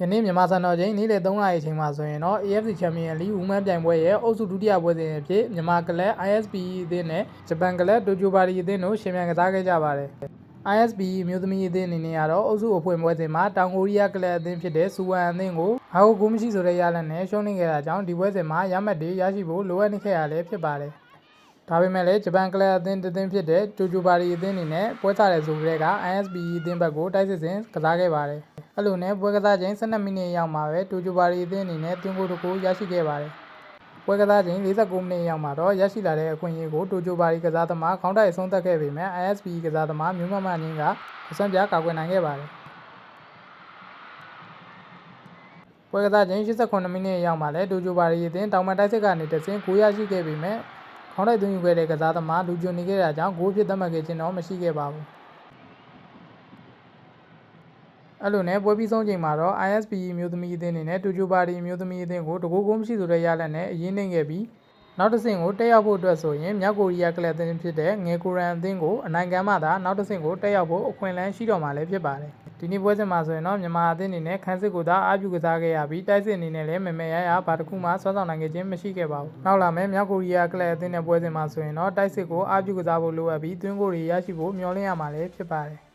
ယနေ့မြန်မာစံတော်ချိန်နေ့လယ်3နာရီအချိန်မှာဆိုရင်တော့ AFC Champions League Women ပြိုင်ပွဲရဲ့အုပ်စုဒုတိယပွဲစဉ်အဖြစ်မြန်မာကလပ် ISP အသင်းနဲ့ဂျပန်ကလပ်တိုကျိုဘာရီအသင်းတို့ရှင်ပြိုင်ကစားခဲ့ကြပါတယ်။ ISP အမျိုးသမီးအသင်းအနေနဲ့ကတော့အုပ်စုအဖွင့်ပွဲစဉ်မှာတောင်ကိုရီးယားကလပ်အသင်းဖြစ်တဲ့စူဝမ်အသင်းကိုငါ့ကိုဂိုးမရှိဆိုတဲ့ရလဒ်နဲ့ရှုံးနိမ့်ခဲ့တာကြောင့်ဒီပွဲစဉ်မှာရမှတ်တွေရရှိဖို့လိုအပ်နေခဲ့ရလည်းဖြစ်ပါတယ်။ဒါပေမဲ့လည်းဂျပန်ကလပ်အသင်းတစ်သင်းဖြစ်တဲ့ဂျိုဂျိုဘာရီအသင်းအနေနဲ့ပွဲစားတယ်ဆိုကြတဲ့က ISB အသင်းဘက်ကိုတိုက်စစ်စဉ်ကစားခဲ့ပါတယ်။ အဲ့လိုနဲ့ပွဲကစားချိန်12မိနစ်ရောက်မှာပဲဂျိုဂျိုဘာရီအသင်းအနေနဲ့တွင်းကိုတစ်ကိုရရှိခဲ့ပါတယ်။ပွဲကစားချိန်49မိနစ်ရောက်မှာတော့ရရှိလာတဲ့အခွင့်အရေးကိုတိုဂျိုဘာရီကစားသမားခေါင်းတိုက်အဆုံးသတ်ခဲ့ပေမဲ့ ISB ကစားသမားမျိုးမမနင်းကအစွမ်းပြကာကွယ်နိုင်ခဲ့ပါတယ်။ပွဲကစားချိန်89မိနစ်ရောက်မှာလဲဒိုဂျိုဘာရီအသင်းတောင်မန်တိုက်စစ်ကနေတဆင့်9ရရှိခဲ့ပေမဲ့ခေါင်းတိုက်သွင်းယူခဲ့တဲ့ကစားသမားလူဂျွန်နေခဲ့တာကြောင့်ဂိုးဖြစ်သတ်မှတ်ခဲ့ခြင်းတော့မရှိခဲ့ပါဘူး အဲ့လိုနဲ့ပွဲပြီးဆုံးချိန်မှာတော့ ISP အမျိုးသမီးအသင်းအနေနဲ့ဒိုဂျိုဘာရီအမျိုးသမီးအသင်းကိုတကူကိုမရှိဆိုတဲ့ရလဒ်နဲ့အရင်နှိမ့်ခဲ့ပြီးနောက်တစ်ဆင့်ကိုတက်ရောက်ဖို့အတွက်ဆိုရင်မြောက်ကိုရီးယားကလပ်အသင်းဖြစ်တဲ့ငယ်ကိုရန်အသင်းကိုအနိုင်ခံမှသာနောက်တစ်ဆင့်ကိုတက်ရောက်ဖို့အခွင့်အလမ်းရှိတော့မှာလည်းဖြစ်ပါတယ်ဒီနေ့ပွဲစဉ်မှာဆိုရင်တော့မြန်မာအသင်းအနေနဲ့ခန်းစစ်ကိုသာအားပြုကစားခဲ့ရပြီးတိုက်စစ်အနေနဲ့လည်းမမေရရဘာတစ်ခုမှဆွမ်းဆောင်နိုင်ခဲ့ခြင်းမရှိခဲ့ပါဘူးနောက်လာမယ့်မြောက်ကိုရီးယားကလပ်အသင်းနဲ့ပွဲစဉ်မှာဆိုရင်တော့တိုက်စစ်ကိုအားပြုကစားဖို့လိုအပ်ပြီးသွင်းကိုရီရရှိဖို့မျှော်လင့်ရမှာလည်းဖြစ်ပါတယ်